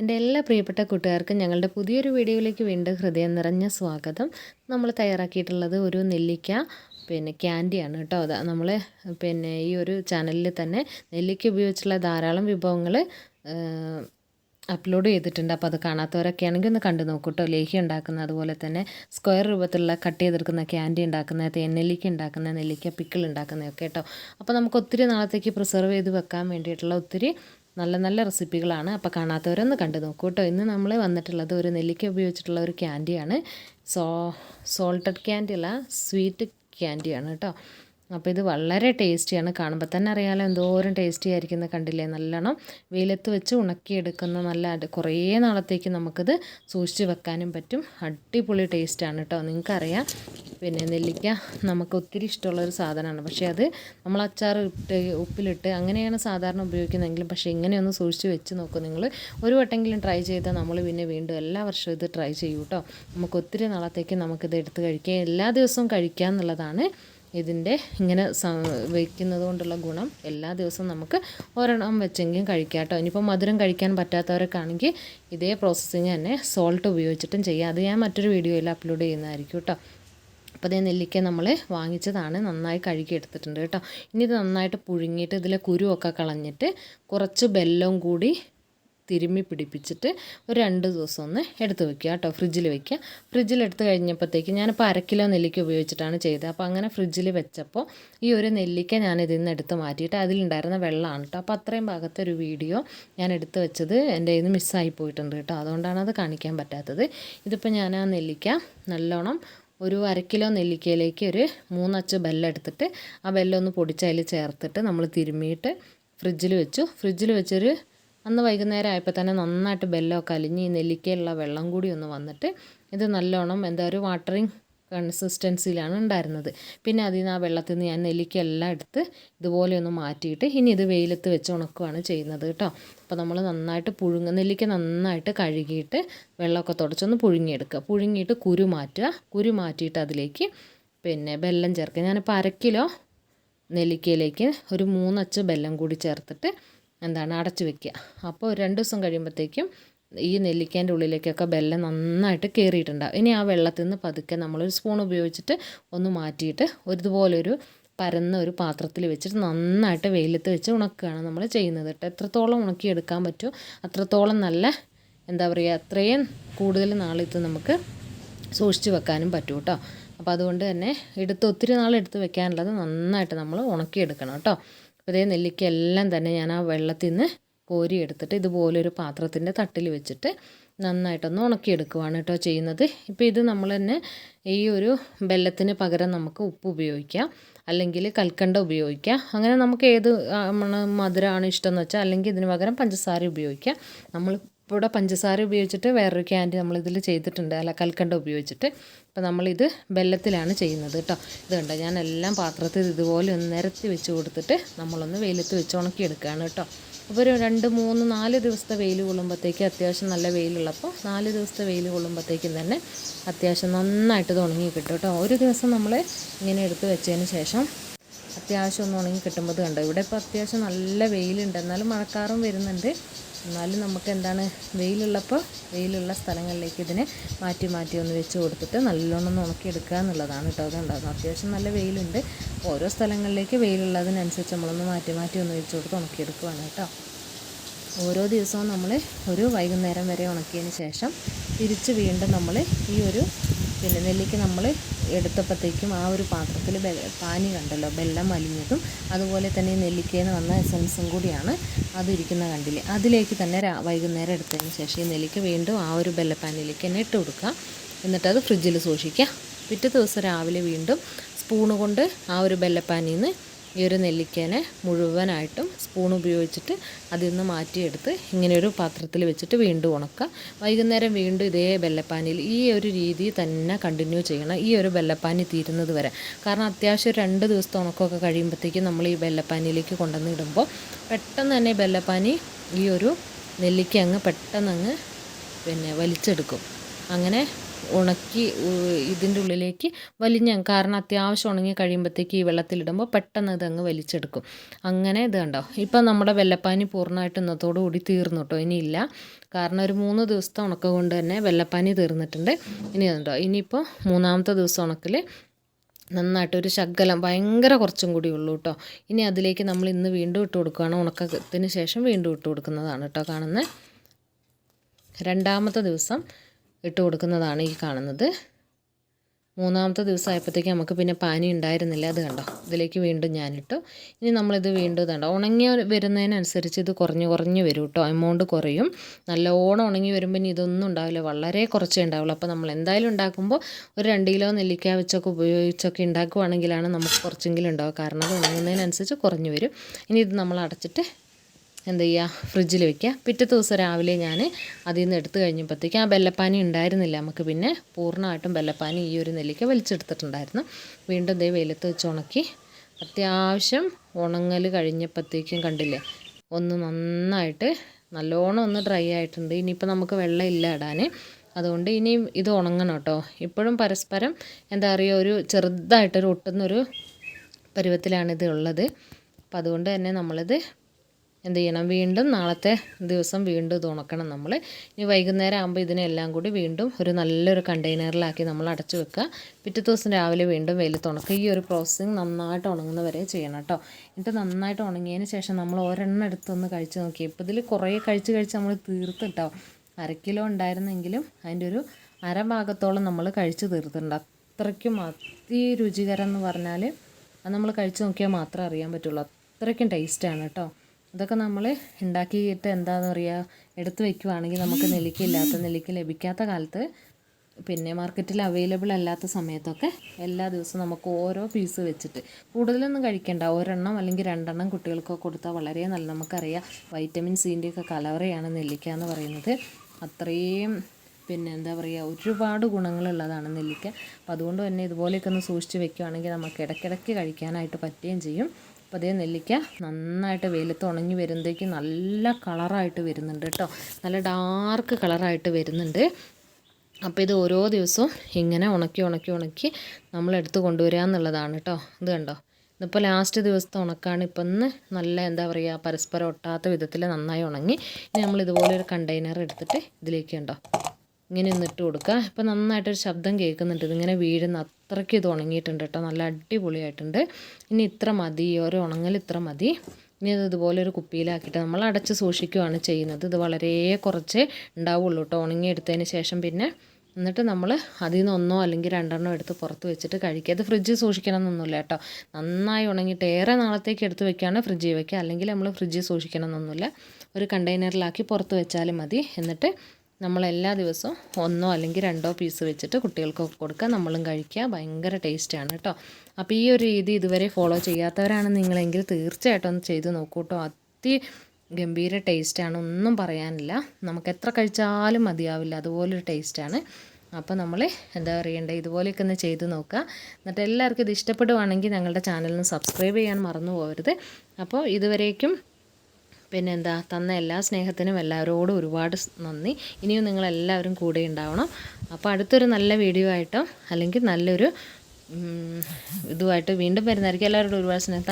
എന്റെ എല്ലാ പ്രിയപ്പെട്ട കൂട്ടുകാർക്കും ഞങ്ങളുടെ പുതിയൊരു വീഡിയോയിലേക്ക് വീണ്ടും ഹൃദയം നിറഞ്ഞ സ്വാഗതം. നമ്മൾ തയ്യാറാക്കിയിട്ടുള്ളത് ഒരു നെല്ലിക്ക പിന്നെ ക്യാൻഡിയാണ് കേട്ടോ. അത് നമ്മൾ പിന്നെ ഈ ഒരു ചാനലിൽ തന്നെ നെല്ലിക്ക ഉപയോഗിച്ചുള്ള ധാരാളം വിഭവങ്ങൾ അപ്ലോഡ് ചെയ്തിട്ടുണ്ട്. അപ്പോൾ അത് കാണാത്തവരൊക്കെ ആണെങ്കിൽ ഒന്ന് കണ്ടു നോക്കൂ കേട്ടോ. ലേഹി ഉണ്ടാക്കുന്ന അതുപോലെ തന്നെ സ്ക്വയർ രൂപത്തിലുള്ള കട്ട് ചെയ്തെടുക്കുന്ന ക്യാൻഡി ഉണ്ടാക്കുന്ന തേനെല്ലിക്ക ഉണ്ടാക്കുന്ന നെല്ലിക്ക പിക്കിൾ ഉണ്ടാക്കുന്നതൊക്കെ കേട്ടോ. അപ്പോൾ നമുക്ക് ഒത്തിരി നാളത്തേക്ക് പ്രിസർവ് ചെയ്ത് വെക്കാൻ വേണ്ടിയിട്ടുള്ള ഒത്തിരി നല്ല നല്ല റെസിപ്പികളാണ്. അപ്പോൾ കാണാത്തവരൊന്ന് കണ്ടു നോക്കൂ കേട്ടോ ഇന്ന് നമ്മൾ വന്നിട്ടുള്ളത് ഒരു നെല്ലിക്ക ഉപയോഗിച്ചിട്ടുള്ള ഒരു ക്യാൻഡിയാണ്. സോ സോൾട്ടഡ് ക്യാൻഡി അല്ല സ്വീറ്റ് ക്യാൻഡിയാണ് കേട്ടോ അപ്പോൾ ഇത് വളരെ ടേസ്റ്റിയാണ്. കാണുമ്പോൾ തന്നെ അറിയാമല്ലോ എന്തോരം ടേസ്റ്റി ആയിരിക്കുന്നത് കണ്ടില്ലേ? നല്ലോണം വെയിലത്ത് വെച്ച് ഉണക്കിയെടുക്കുന്ന നല്ല കുറേ നാളത്തേക്ക് നമുക്കിത് സൂക്ഷിച്ച് വെക്കാനും പറ്റും. അടിപൊളി ടേസ്റ്റാണ് കേട്ടോ നിങ്ങൾക്കറിയാം. പിന്നെ നെല്ലിക്ക നമുക്ക് ഒത്തിരി ഇഷ്ടമുള്ളൊരു സാധനമാണ്. പക്ഷേ അത് നമ്മൾ അച്ചാർ ഇട്ട് ഉപ്പിലിട്ട് അങ്ങനെയാണ് സാധാരണ ഉപയോഗിക്കുന്നതെങ്കിലും പക്ഷേ ഇങ്ങനെയൊന്ന് സൂക്ഷിച്ച് വെച്ച് നോക്കും. നിങ്ങൾ ഒരു വട്ടെങ്കിലും ട്രൈ ചെയ്താൽ നമ്മൾ പിന്നെ വീണ്ടും എല്ലാ വർഷവും ഇത് ട്രൈ ചെയ്യൂ കേട്ടോ. നമുക്ക് ഒത്തിരി നാളത്തേക്ക് നമുക്കിത് എടുത്ത് കഴിക്കാം. എല്ലാ ദിവസവും കഴിക്കുക എന്നുള്ളതാണ് ഇതിന്റെ ഇങ്ങനെ വയ്ക്കുന്നത് കൊണ്ടുള്ള ഗുണം. എല്ലാ ദിവസവും നമുക്ക് ഒരെണ്ണം വെച്ചെങ്കിലും കഴിക്കാം കേട്ടോ. ഇനിയിപ്പോൾ മധുരം കഴിക്കാൻ പറ്റാത്തവരൊക്കെ ഇതേ പ്രോസസ്സിങ് തന്നെ സോൾട്ട് ഉപയോഗിച്ചിട്ടും ചെയ്യാം. അത് ഞാൻ മറ്റൊരു വീഡിയോയിൽ അപ്ലോഡ് ചെയ്യുന്നതായിരിക്കും കേട്ടോ. അപ്പോൾ നെല്ലിക്ക നമ്മൾ വാങ്ങിച്ചതാണ്. നന്നായി കഴുകി എടുത്തിട്ടുണ്ട് കേട്ടോ. ഇനി ഇത് നന്നായിട്ട് പുഴുങ്ങിയിട്ട് ഇതിലെ കുരുവൊക്കെ കളഞ്ഞിട്ട് കുറച്ച് ബെല്ലവും കൂടി തിരുമ്മി പിടിപ്പിച്ചിട്ട് ഒരു രണ്ട് ദിവസം ഒന്ന് എടുത്ത് വെക്കുക കേട്ടോ. ഫ്രിഡ്ജിൽ വെക്കുക. ഫ്രിഡ്ജിൽ എടുത്ത് കഴിഞ്ഞപ്പോഴത്തേക്ക് ഞാനിപ്പോൾ അരക്കിലോ കിലോ നെല്ലിക്ക ഉപയോഗിച്ചിട്ടാണ് ചെയ്തത്. അപ്പോൾ അങ്ങനെ ഫ്രിഡ്ജിൽ വെച്ചപ്പോൾ ഈ ഒരു നെല്ലിക്ക ഞാൻ ഇതിൽ നിന്ന് എടുത്ത് മാറ്റിയിട്ട് അതിലുണ്ടായിരുന്ന വെള്ളമാണ് കേട്ടോ. അപ്പോൾ അത്രയും ഭാഗത്തെ ഒരു വീഡിയോ ഞാൻ എടുത്ത് വെച്ചത് എന്റെ നിന്ന് മിസ്സായി പോയിട്ടുണ്ട് കേട്ടോ. അതുകൊണ്ടാണ് അത് കാണിക്കാൻ പറ്റാത്തത്. ഇതിപ്പോൾ ഞാൻ ആ നെല്ലിക്ക നല്ലോണം ഒരു അര കിലോ നെല്ലിക്കയിലേക്ക് ഒരു മൂന്നച്ച് ബെല്ലെടുത്തിട്ട് ആ ബെല്ലൊന്ന് പൊടിച്ചതിൽ ചേർത്തിട്ട് നമ്മൾ തിരുമ്മിയിട്ട് ഫ്രിഡ്ജിൽ വെച്ചു. ഫ്രിഡ്ജിൽ വെച്ചൊരു അന്ന് വൈകുന്നേരം ആയപ്പോൾ തന്നെ നന്നായിട്ട് ബെല്ലമൊക്കെ അലിഞ്ഞ് ഈ നെല്ലിക്കയിലുള്ള വെള്ളം കൂടി ഒന്ന് വന്നിട്ട് ഇത് നല്ലോണം എന്താ ഒരു വാട്ടറിങ് കൺസിസ്റ്റൻസിയിലാണ് ഉണ്ടായിരുന്നത്. പിന്നെ അതിൽ നിന്ന് ആ വെള്ളത്തിൽ നിന്ന് ഞാൻ നെല്ലിക്കെല്ലാം എടുത്ത് ഇതുപോലെ ഒന്ന് മാറ്റിയിട്ട് ഇനി ഇത് വെയിലത്ത് വെച്ച് ഉണക്കുകയാണ് ചെയ്യുന്നത് കേട്ടോ. അപ്പോൾ നമ്മൾ നന്നായിട്ട് പുഴുങ്ങ നെല്ലിക്ക നന്നായിട്ട് കഴുകിയിട്ട് വെള്ളമൊക്കെ തുടച്ചൊന്ന് പുഴുങ്ങിയെടുക്കുക. പുഴുങ്ങിയിട്ട് കുരു മാറ്റുക. കുരു മാറ്റിയിട്ട് അതിലേക്ക് പിന്നെ ബെല്ലം ചേർക്കുക. ഞാനിപ്പോൾ അര കിലോ നെല്ലിക്കയിലേക്ക് ഒരു മൂന്നച്ച് ബെല്ലം കൂടി ചേർത്തിട്ട് എന്താണ് അടച്ചു വെക്കുക. അപ്പോൾ രണ്ട് ദിവസം കഴിയുമ്പോഴത്തേക്കും ഈ നെല്ലിക്കേന്റെ ഉള്ളിലേക്കൊക്കെ ബെല്ലം നന്നായിട്ട് കയറിയിട്ടുണ്ടാവും ഇനി ആ വെള്ളത്തിൽ നിന്ന് പതുക്കെ നമ്മളൊരു സ്പൂൺ ഉപയോഗിച്ചിട്ട് ഒന്ന് മാറ്റിയിട്ട് ഒരുതുപോലൊരു പരന്ന ഒരു പാത്രത്തിൽ വെച്ചിട്ട് നന്നായിട്ട് വെയിലത്ത് വെച്ച് ഉണക്കുകയാണ് നമ്മൾ ചെയ്യുന്നത് കേട്ടോ. എത്രത്തോളം ഉണക്കിയെടുക്കാൻ പറ്റുമോ അത്രത്തോളം നല്ല എന്താ പറയുക അത്രയും കൂടുതൽ നാളിത്ത് നമുക്ക് സൂക്ഷിച്ച് വെക്കാനും പറ്റും കേട്ടോ. അപ്പോൾ അതുകൊണ്ട് തന്നെ എടുത്ത് ഒത്തിരി നാൾ എടുത്ത് വെക്കാനുള്ളത് നന്നായിട്ട് നമ്മൾ ഉണക്കിയെടുക്കണം കേട്ടോ. അപ്പോൾ ഇതേ നെല്ലിക്ക എല്ലാം തന്നെ ഞാൻ ആ വെള്ളത്തിൽ നിന്ന് കോരി എടുത്തിട്ട് ഇതുപോലൊരു പാത്രത്തിന്റെ തട്ടിൽ വെച്ചിട്ട് നന്നായിട്ടൊന്ന് ഉണക്കിയെടുക്കുവാണ് കേട്ടോ ചെയ്യുന്നത്. ഇപ്പോൾ ഇത് നമ്മൾ തന്നെ ഈ ഒരു ബെല്ലത്തിന് പകരം നമുക്ക് ഉപ്പ് ഉപയോഗിക്കാം അല്ലെങ്കിൽ കൽക്കണ്ട ഉപയോഗിക്കാം. അങ്ങനെ നമുക്ക് ഏത് മധുരമാണ് ഇഷ്ടമെന്ന് വെച്ചാൽ അല്ലെങ്കിൽ ഇതിന് പകരം പഞ്ചസാര ഉപയോഗിക്കാം. നമ്മൾ ഇവിടെ പഞ്ചസാര ഉപയോഗിച്ചിട്ട് വേറൊരു ക്യാൻഡി നമ്മളിതിൽ ചെയ്തിട്ടുണ്ട് അല്ല കൽക്കണ്ട ഉപയോഗിച്ചിട്ട്. അപ്പോൾ നമ്മളിത് ബെല്ലത്തിലാണ് ചെയ്യുന്നത് കേട്ടോ. ഇത് കണ്ടോ ഞാൻ എല്ലാം പാത്രത്തിൽ ഇതുപോലെ ഒന്ന് നിരത്തി വെച്ച് കൊടുത്തിട്ട് നമ്മളൊന്ന് വെയിലത്ത് വെച്ച് ഉണക്കിയെടുക്കുകയാണ് കേട്ടോ. അപ്പോൾ ഒരു രണ്ട് മൂന്ന് നാല് ദിവസത്തെ വെയിൽ കൊള്ളുമ്പോഴത്തേക്ക് അത്യാവശ്യം നല്ല വെയിലുള്ളപ്പോൾ നാല് ദിവസത്തെ വെയിൽ കൊള്ളുമ്പോഴത്തേക്കും തന്നെ അത്യാവശ്യം നന്നായിട്ട് ഇത് ഉണങ്ങി കിട്ടും കേട്ടോ. ഒരു ദിവസം നമ്മൾ ഇങ്ങനെ എടുത്ത് വെച്ചതിന് ശേഷം അത്യാവശ്യം ഒന്ന് ഉണങ്ങി കിട്ടുമ്പോൾ കണ്ടോ? ഇവിടെ ഇപ്പോൾ അത്യാവശ്യം നല്ല വെയിലുണ്ട്. എന്നാലും മഴക്കാറും വരുന്നുണ്ട്. എന്നാലും നമുക്ക് എന്താണ് വെയിലുള്ളപ്പോൾ വെയിലുള്ള സ്ഥലങ്ങളിലേക്ക് ഇതിനെ മാറ്റി മാറ്റി ഒന്ന് വെച്ച് കൊടുത്തിട്ട് നല്ലോണം ഉണക്കിയെടുക്കുക എന്നുള്ളതാണ് കേട്ടോ. അതുണ്ടാകുന്നത് അത്യാവശ്യം നല്ല വെയിലുണ്ട്. ഓരോ സ്ഥലങ്ങളിലേക്ക് വെയിലുള്ളതിനനുസരിച്ച് നമ്മളൊന്ന് മാറ്റി മാറ്റി ഒന്ന് വെച്ച് കൊടുത്ത് ഉണക്കിയെടുക്കുവാണ് കേട്ടോ. ഓരോ ദിവസവും നമ്മൾ ഒരു വൈകുന്നേരം വരെ ഉണക്കിയതിന് ശേഷം തിരിച്ച് വീണ്ടും നമ്മൾ ഈ ഒരു പിന്നെ നെല്ലിക്ക നമ്മൾ എടുത്തപ്പോഴത്തേക്കും ആ ഒരു പാത്രത്തിൽ ബെ പാനി കണ്ടല്ലോ വെള്ളം വലിഞ്ഞതും അതുപോലെ തന്നെ നെല്ലിക്കയിൽ വന്ന എസൻസും കൂടിയാണ് അതിരിക്കുന്ന കണ്ടില്ലേ. അതിലേക്ക് തന്നെ വൈകുന്നേരം എടുത്തതിന് ശേഷം ഈ നെല്ലിക്ക വീണ്ടും ആ ഒരു ബെല്ലപ്പാനിലേക്ക് തന്നെ ഇട്ട് കൊടുക്കുക. എന്നിട്ടത് ഫ്രിഡ്ജിൽ സൂക്ഷിക്കുക. പിറ്റേ ദിവസം രാവിലെ വീണ്ടും സ്പൂണ് കൊണ്ട് ആ ഒരു ബെല്ലപ്പാനിൽ നിന്ന് ഈ ഒരു നെല്ലിക്കേനെ മുഴുവനായിട്ടും സ്പൂൺ ഉപയോഗിച്ചിട്ട് അതിൽ നിന്ന് മാറ്റിയെടുത്ത് ഇങ്ങനെ ഒരു പാത്രത്തിൽ വെച്ചിട്ട് വീണ്ടും ഉണക്കുക. വൈകുന്നേരം വീണ്ടും ഇതേ ബെല്ലപ്പാനിൽ ഈ ഒരു രീതി തന്നെ കണ്ടിന്യൂ ചെയ്യണം. ഈ ഒരു ബെല്ലപ്പാനി തീരുന്നത് വരെ. കാരണം അത്യാവശ്യം രണ്ട് ദിവസത്തെ ഉണക്കമൊക്കെ കഴിയുമ്പോഴത്തേക്കും നമ്മൾ ഈ ബെല്ലപ്പാനിയിലേക്ക് കൊണ്ടുവന്ന് ഇടുമ്പോൾ പെട്ടെന്ന് തന്നെ ബെല്ലപ്പാനി ഈ ഒരു നെല്ലിക്ക അങ്ങ് പെട്ടെന്ന് അങ്ങ് പിന്നെ വലിച്ചെടുക്കും. അങ്ങനെ ഉണക്കി ഇതിന്റെ ഉള്ളിലേക്ക് വലിഞ്ഞ കാരണം അത്യാവശ്യം ഉണങ്ങി കഴിയുമ്പോഴത്തേക്ക് ഈ വെള്ളത്തിലിടുമ്പോൾ പെട്ടെന്ന് ഇതങ്ങ് വലിച്ചെടുക്കും. അങ്ങനെ ഇത് കണ്ടോ? ഇപ്പം നമ്മുടെ വെള്ളപ്പാനി പൂർണമായിട്ട് ഇന്നത്തോടു കൂടി തീർന്നു കേട്ടോ ഇനിയില്ല കാരണം ഒരു മൂന്ന് ദിവസത്തെ ഉണക്ക കൊണ്ട് തന്നെ വെള്ളപ്പാനി തീർന്നിട്ടുണ്ട്. ഇനി അതുണ്ടോ ഇനിയിപ്പോൾ മൂന്നാമത്തെ ദിവസം ഉണക്കിൽ നന്നായിട്ട് ഒരു ശകലം ഭയങ്കര കുറച്ചും കൂടി ഉള്ളൂ കേട്ടോ ഇനി അതിലേക്ക് നമ്മൾ ഇന്ന് വീണ്ടും ഇട്ട് കൊടുക്കുകയാണ് ഉണക്കത്തിന് ശേഷം വീണ്ടും ഇട്ട് കൊടുക്കുന്നതാണ് കേട്ടോ കാണുന്നത് രണ്ടാമത്തെ ദിവസം ഇട്ട് കൊടുക്കുന്നതാണ് ഈ കാണുന്നത്. മൂന്നാമത്തെ ദിവസം ആയപ്പോഴത്തേക്ക് നമുക്ക് പിന്നെ പാനി ഉണ്ടായിരുന്നില്ല. അത് കണ്ടോ? ഇതിലേക്ക് വീണ്ടും ഞാനിട്ടു. ഇനി നമ്മളിത് വീണ്ടും ഇതുണ്ടോ ഉണങ്ങി വരുന്നതിനനുസരിച്ച് ഇത് കുറഞ്ഞ് കുറഞ്ഞ് വരും കേട്ടോ. എമൗണ്ട് കുറയും. നല്ലോണം ഉണങ്ങി വരുമ്പോൾ ഇനി ഇതൊന്നും ഉണ്ടാവില്ല. വളരെ കുറച്ചേ ഉണ്ടാവുള്ളൂ. അപ്പോൾ നമ്മൾ എന്തായാലും ഉണ്ടാക്കുമ്പോൾ ഒരു രണ്ട് കിലോ നെല്ലിക്ക വെച്ചൊക്കെ ഉപയോഗിച്ചൊക്കെ ഉണ്ടാക്കുവാണെങ്കിലാണ് നമുക്ക് കുറച്ചെങ്കിലും ഉണ്ടാവുക. കാരണം അത് ഉണങ്ങുന്നതിനനുസരിച്ച് കുറഞ്ഞു വരും. ഇനി ഇത് നമ്മൾ അടച്ചിട്ട് എന്ത് ചെയ്യുക ഫ്രിഡ്ജിൽ വെക്കുക പിറ്റത്തെ ദിവസം രാവിലെ ഞാൻ അതിൽ നിന്ന് എടുത്തു കഴിഞ്ഞപ്പോഴത്തേക്ക് ആ ബെല്ലപ്പാനി ഉണ്ടായിരുന്നില്ല. നമുക്ക് പിന്നെ പൂർണമായിട്ടും ബെല്ലപ്പാനി ഈ ഒരു നെല്ലിക്ക വലിച്ചെടുത്തിട്ടുണ്ടായിരുന്നു. വീണ്ടും ദേ വെയിലത്ത് വെച്ച് ഉണക്കി അത്യാവശ്യം ഉണങ്ങൽ കഴിഞ്ഞപ്പോഴത്തേക്കും കണ്ടില്ലേ ഒന്ന് നന്നായിട്ട് നല്ലോണം ഒന്ന് ഡ്രൈ ആയിട്ടുണ്ട്. ഇനിയിപ്പോൾ നമുക്ക് വെള്ളം ഇല്ല ഇടാൻ അതുകൊണ്ട് ഇനിയും ഇത് ഉണങ്ങണം കേട്ടോ. ഇപ്പോഴും പരസ്പരം എന്താ പറയുക ഒരു ചെറുതായിട്ടൊരു ഒട്ടുന്നൊരു പരുവത്തിലാണിത് ഉള്ളത്. അപ്പം അതുകൊണ്ട് തന്നെ നമ്മളിത് എന്ത് ചെയ്യണം? വീണ്ടും നാളത്തെ ദിവസം വീണ്ടും ഇത് ഉണക്കണം നമ്മൾ ഇനി വൈകുന്നേരം ആകുമ്പോൾ ഇതിനെല്ലാം കൂടി വീണ്ടും ഒരു നല്ലൊരു കണ്ടെയ്നറിലാക്കി നമ്മൾ അടച്ചു വെക്കുക. പിറ്റേ ദിവസം രാവിലെ വീണ്ടും വെയിലത്ത് ഉണക്കുക. ഈ ഒരു പ്രോസസ്സിങ് നന്നായിട്ട് ഉണങ്ങുന്ന വരെ ചെയ്യണം കേട്ടോ. എന്നിട്ട് നന്നായിട്ട് ഉണങ്ങിയതിന് ശേഷം നമ്മൾ ഒരെണ്ണം എടുത്തൊന്ന് കഴിച്ച് നോക്കി ഇപ്പോൾ ഇതിൽ കുറേ കഴിച്ച് കഴിച്ച് നമ്മൾ തീർത്തിട്ടോ അര കിലോ ഉണ്ടായിരുന്നെങ്കിലും അതിന്റെ ഒരു അരഭാഗത്തോളം നമ്മൾ കഴിച്ച് തീർത്തിട്ടുണ്ട്. അത്രയ്ക്കും അതിരുചികരം എന്ന് പറഞ്ഞാൽ അത് നമ്മൾ കഴിച്ച് നോക്കിയാൽ മാത്രമേ അറിയാൻ പറ്റുള്ളൂ. അത്രയ്ക്കും ടേസ്റ്റാണ് കേട്ടോ. ഇതൊക്കെ നമ്മൾ ഉണ്ടാക്കിയിട്ട് എന്താണെന്ന് പറയുക എടുത്ത് വെക്കുവാണെങ്കിൽ നമുക്ക് നെല്ലിക്ക ഇല്ലാത്ത നെല്ലിക്ക ലഭിക്കാത്ത കാലത്ത് പിന്നെ മാർക്കറ്റിൽ അവൈലബിൾ അല്ലാത്ത സമയത്തൊക്കെ എല്ലാ ദിവസവും നമുക്ക് ഓരോ പീസ് വെച്ചിട്ട് കൂടുതലൊന്നും കഴിക്കേണ്ട. ഒരെണ്ണം അല്ലെങ്കിൽ രണ്ടെണ്ണം കുട്ടികൾക്കൊക്കെ കൊടുത്താൽ വളരെ നല്ല നമുക്കറിയാം വൈറ്റമിൻ സീന്റെയൊക്കെ കലവറയാണ് നെല്ലിക്ക എന്ന് പറയുന്നത്. അത്രയും പിന്നെ എന്താ പറയുക ഒരുപാട് ഗുണങ്ങളുള്ളതാണ് നെല്ലിക്ക. അപ്പോൾ അതുകൊണ്ട് തന്നെ ഇതുപോലെയൊക്കെ ഒന്ന് സൂക്ഷിച്ച് വെക്കുകയാണെങ്കിൽ നമുക്ക് ഇടയ്ക്കിടയ്ക്ക് കഴിക്കാനായിട്ട് പറ്റുകയും ചെയ്യും. അപ്പോൾ അതേ നെല്ലിക്ക നന്നായിട്ട് വെയിലത്ത് ഉണങ്ങി വരുമ്പോഴേക്കും നല്ല കളറായിട്ട് വരുന്നുണ്ട് കേട്ടോ. നല്ല ഡാർക്ക് കളറായിട്ട് വരുന്നുണ്ട്. അപ്പോൾ ഇത് ഓരോ ദിവസവും ഇങ്ങനെ ഉണക്കി ഉണക്കി ഉണക്കി നമ്മൾ എടുത്ത് കൊണ്ടുവരിക എന്നുള്ളതാണ് കേട്ടോ. ഇത് കണ്ടോ? ഇതിപ്പോൾ ലാസ്റ്റ് ദിവസത്തെ ഉണക്കാണ്. ഇപ്പം ഇന്ന് നല്ല എന്താ പറയുക പരസ്പരം ഒട്ടാത്ത വിധത്തിൽ നന്നായി ഉണങ്ങി. ഇനി നമ്മൾ ഇതുപോലെ ഒരു കണ്ടെയ്നർ എടുത്തിട്ട് ഇതിലേക്ക് ഉണ്ടോ ഇങ്ങനെ ഒന്ന് ഇട്ട് കൊടുക്കുക. ഇപ്പം നന്നായിട്ടൊരു ശബ്ദം കേൾക്കുന്നുണ്ട്. ഇതിങ്ങനെ വീഴുന്ന അത്രയ്ക്ക് ഇത് ഉണങ്ങിയിട്ടുണ്ട് കേട്ടോ. നല്ല അടിപൊളിയായിട്ടുണ്ട്. ഇനി ഇത്ര മതി ഒരു ഉണങ്ങൽ ഇത്ര മതി. ഇനി അത് ഇതുപോലെ ഒരു കുപ്പിയിലാക്കിയിട്ട് നമ്മൾ അടച്ച് സൂക്ഷിക്കുകയാണ് ചെയ്യുന്നത്. ഇത് വളരെ കുറച്ച് ഉണ്ടാവുള്ളൂ കേട്ടോ. ഉണങ്ങിയെടുത്തതിന് ശേഷം പിന്നെ എന്നിട്ട് നമ്മൾ അതിൽ നിന്ന് ഒന്നോ അല്ലെങ്കിൽ രണ്ടെണ്ണോ എടുത്ത് പുറത്ത് വെച്ചിട്ട് കഴിക്കുക. അത് ഫ്രിഡ്ജിൽ സൂക്ഷിക്കണം എന്നൊന്നുമില്ല കേട്ടോ. നന്നായി ഉണങ്ങിയിട്ട് ഏറെ നാളത്തേക്ക് എടുത്ത് വെക്കുകയാണ് ഫ്രിഡ്ജിൽ വെക്കുക. അല്ലെങ്കിൽ നമ്മൾ ഫ്രിഡ്ജിൽ സൂക്ഷിക്കണം എന്നൊന്നുമില്ല ഒരു കണ്ടെയ്നറിലാക്കി പുറത്ത് വെച്ചാലും മതി. എന്നിട്ട് നമ്മൾ എല്ലാ ദിവസവും ഒന്നോ അല്ലെങ്കിൽ രണ്ടോ പീസ് വെച്ചിട്ട് കുട്ടികൾക്ക് കൊടുക്കുക. നമ്മളും കഴിക്കുക. ഭയങ്കര ടേസ്റ്റാണ് കേട്ടോ. അപ്പോൾ ഈ ഒരു രീതി ഇതുവരെ ഫോളോ ചെയ്യാത്തവരാണ് നിങ്ങളെങ്കിൽ തീർച്ചയായിട്ടും ഒന്ന് ചെയ്ത് നോക്കൂ കേട്ടോ. അതി ഗംഭീര ടേസ്റ്റാണ് ഒന്നും പറയാനില്ല. നമുക്ക് എത്ര കഴിച്ചാലും മതിയാവില്ല. അതുപോലൊരു ടേസ്റ്റാണ് അപ്പോൾ നമ്മൾ എന്താ പറയണ്ടേ? ഇതുപോലെയൊക്കെ ഒന്ന് ചെയ്ത് നോക്കുക. എന്നിട്ട് എല്ലാവർക്കും ഇത് ഇഷ്ടപ്പെടുവാണെങ്കിൽ ഞങ്ങളുടെ ചാനലിന് സബ്സ്ക്രൈബ് ചെയ്യാൻ മറന്നു പോകരുത്. അപ്പോൾ ഇതുവരേക്കും പിന്നെ എന്താ തന്ന എല്ലാ സ്നേഹത്തിനും എല്ലാവരോടും ഒരുപാട് നന്ദി. ഇനിയും നിങ്ങളെല്ലാവരും കൂടെ ഉണ്ടാവണം. അപ്പോൾ അടുത്തൊരു നല്ല വീഡിയോ ആയിട്ടോ അല്ലെങ്കിൽ നല്ലൊരു ഇതുമായിട്ട് വീണ്ടും വരുന്നതായിരിക്കും. എല്ലാവരോടും ഒരുപാട് സ്നേഹം.